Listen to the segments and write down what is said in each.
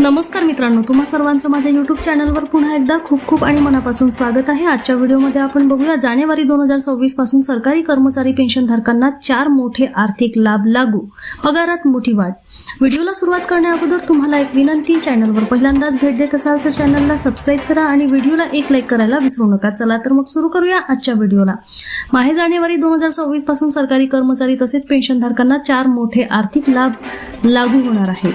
नमस्कार मित्रांनो तुम्हा सर्वांचं माझ्या युट्यूब चॅनलवर पुन्हा एकदा खूप खूप आणि मनापासून स्वागत आहे. आजच्या व्हिडिओमध्ये आपण बघूया जानेवारी दोन हजार सव्वीसपासून सरकारी कर्मचारी पेन्शनधारकांना चार मोठे आर्थिक लाभ लागू पगारात मोठी वाढ. व्हिडिओला सुरुवात करण्या अगोदर तुम्हाला एक विनंती चॅनलवर पहिल्यांदाच भेट देत असाल तर चॅनलला सबस्क्राईब करा आणि व्हिडिओला एक लाईक करायला विसरू नका. चला तर मग सुरू करूया आजच्या व्हिडिओला. माहे जानेवारी दोन हजार सव्वीसपासून सरकारी कर्मचारी तसेच पेन्शनधारकांना चार मोठे आर्थिक लाभ लागू होणार आहे.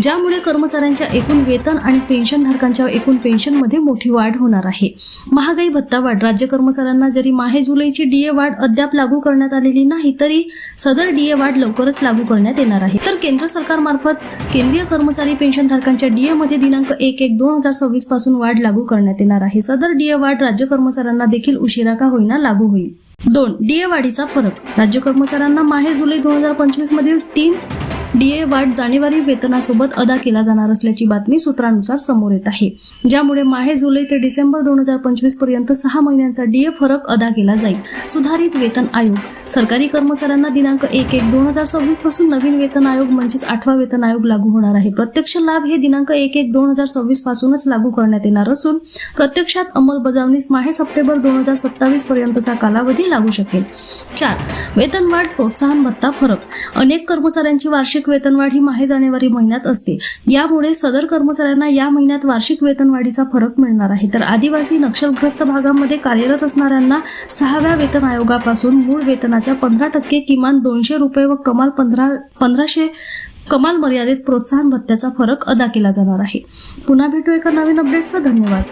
ज्यामुळे कर्मचाऱ्यांच्या एकूण वेतन आणि पेन्शनधारकांच्या एकूण पेन्शनमध्ये मोठी वाढ होणार आहे. महागाई भत्ता वाढ राज्य कर्मचाऱ्यांना जरी माहे जुलैची डीए वाढ अद्याप लागू करण्यात आलेली नाही तरी सदर डीए वाढ लवकरच लागू करण्यात येणार आहे. तर केंद्र सरकारमार्फत केंद्रीय कर्मचारी पेन्शनधारकांच्या डीए मध्ये दिनांक एक एक दोन हजार सव्वीसपासून वाढ लागू करण्यात येणार आहे. सदर डीए वाढ राज्य कर्मचाऱ्यांना देखील उशिरा का होईना लागू होईल. दोन डीए वाढीचा फरक. राज्य कर्मचाऱ्यांना माहे जुलै दोन हजार पंचवीस मधील तीन डीए वाढ जानेवारी वेतनासोबत अदा केला जाणार असल्याची बातमी सूत्रानुसार समोर येत आहे. ज्यामुळे माहे जुलै ते डिसेंबर दोन हजार पंचवीसपर्यंत सहा महिन्यांचा डीए फरक अदा केला जाईल. सुधारित वेतन आयोग सरकारी कर्मचाऱ्यांना दिनांक एक एक दोन हजार सव्वीसपासून नवीन वेतन आयोग म्हणजेच आठवा वेतन आयोग लागू होणार आहे. प्रत्यक्ष लाभ हे दिनांक एक एक दोन हजार सव्वीस पासूनच लागू करण्यात येणार असून प्रत्यक्षात अंमलबजावणीस माहे सप्टेंबर दोन हजार सत्तावीस पर्यंतचा कालावधी लागू शकेल. चार वेतनवाढ प्रोत्साहन भत्ता फरक. अनेक कर्मचाऱ्यांची वार्षिक वार्षिक वेतनवाढ ही माहे जानेवारी महिन्यात असते. यामुळे सदर कर्मचाऱ्यांना या महिन्यात वार्षिक वेतनवाढीचा फरक मिळणार आहे. तर आदिवासी नक्षलग्रस्त भागामध्ये कार्यरत असणाऱ्यांना सहाव्या वेतन आयोगापासून मूळ वेतनाच्या पंधरा टक्के किमान दोनशे रुपये व कमाल पंधरा पंधराशे कमाल मर्यादेत प्रोत्साहन भत्त्याचा फरक अदा केला जाणार आहे. पुन्हा भेटू एका नवीन अपडेटचा धन्यवाद.